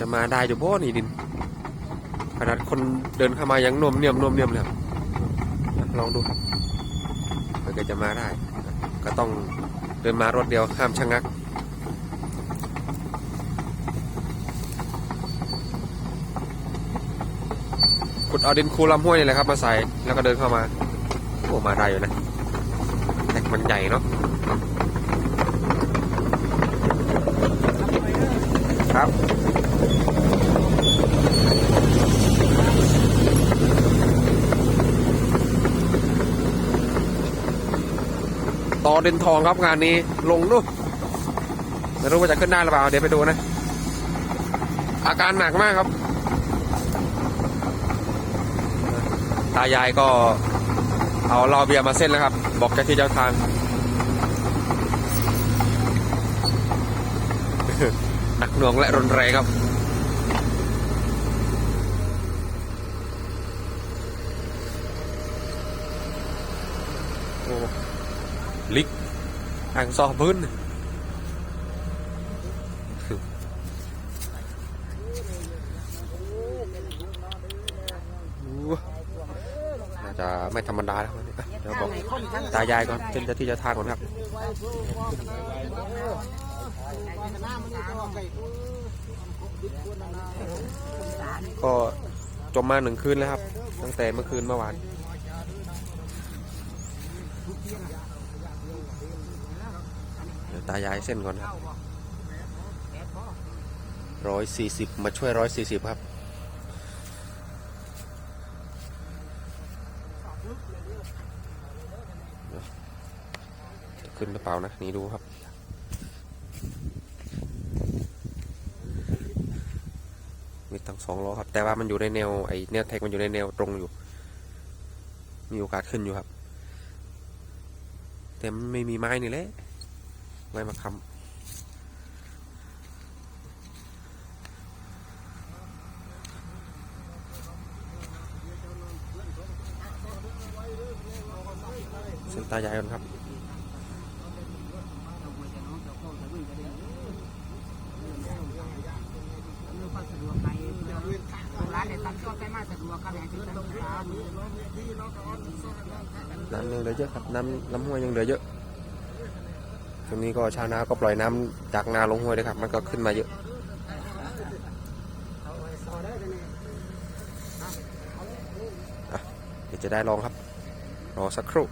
จะมาได้อยู่บ่นี่ดินขนาดคนเดินเข้ามายังนมเนียมนมเนียมเลยลองดูครับเพื่อจะมาได้ ก็ต้องเดินมารถเดียวห้ามชะงักขุดเอาดินคูลำห้วยนี่แหละครับ มาใส่แล้วก็เดินเข้ามาโอ้มาได้อยู่นะแต่มันใหญ่เนาะครับ ต่อดินทองครับงานนี้ลงดูไม่รู้ว่าจะขึ้นได้หรือเปล่า เดี๋ยวไปดูนะ อาการหนักมากครับ ตายายก็เอาเหล้าเบียร์มาเส้นแล้วครับ บอกเจ้าที่เจ้าทางหนักหน่วงและรุนแรงครับโอ้ ลิกอ่างซอพื้นน่าจะไม่ธรรมดาแล้ววันนี้อะเดี๋ยวบอกตายายก่อนเจ้าที่จ้าทางก่อนครับก็จมมาหนึ่งคืนแล้วครับ ตั้งแต่เมื่อคืนเมื่อวาน ตายายเส้นก่อนครับร้อยสี่สิบมาช่วยร้อยสี่สิบครับขึ้นหรือเปล่านะ นี่ดูครับ มีตั้งสองล้อครับ แต่ว่ามันอยู่ในแนวไอ้แนวแท็กมันอยู่ในแนวตรงอยู่ มีโอกาสขึ้นอยู่ครับ แต่ไม่มีไม้นี่แหละ ไม้มาค้ำเส้นตายายก่อนครับร้านเนี่ยตัดก็ใกล้มากสะดวกครับอย่างที่ตั้งร้านน้ำยังเหลือเยอะครับ น้ำน้ำห้วยยังเหลือเยอะ ช่วงนี้ก็ชาวนาก็ปล่อยน้ำจากนาลงห้วยเลยครับ มันก็ขึ้นมาเยอะอะเดี๋ยวจะได้ลองครับ รอสักครู่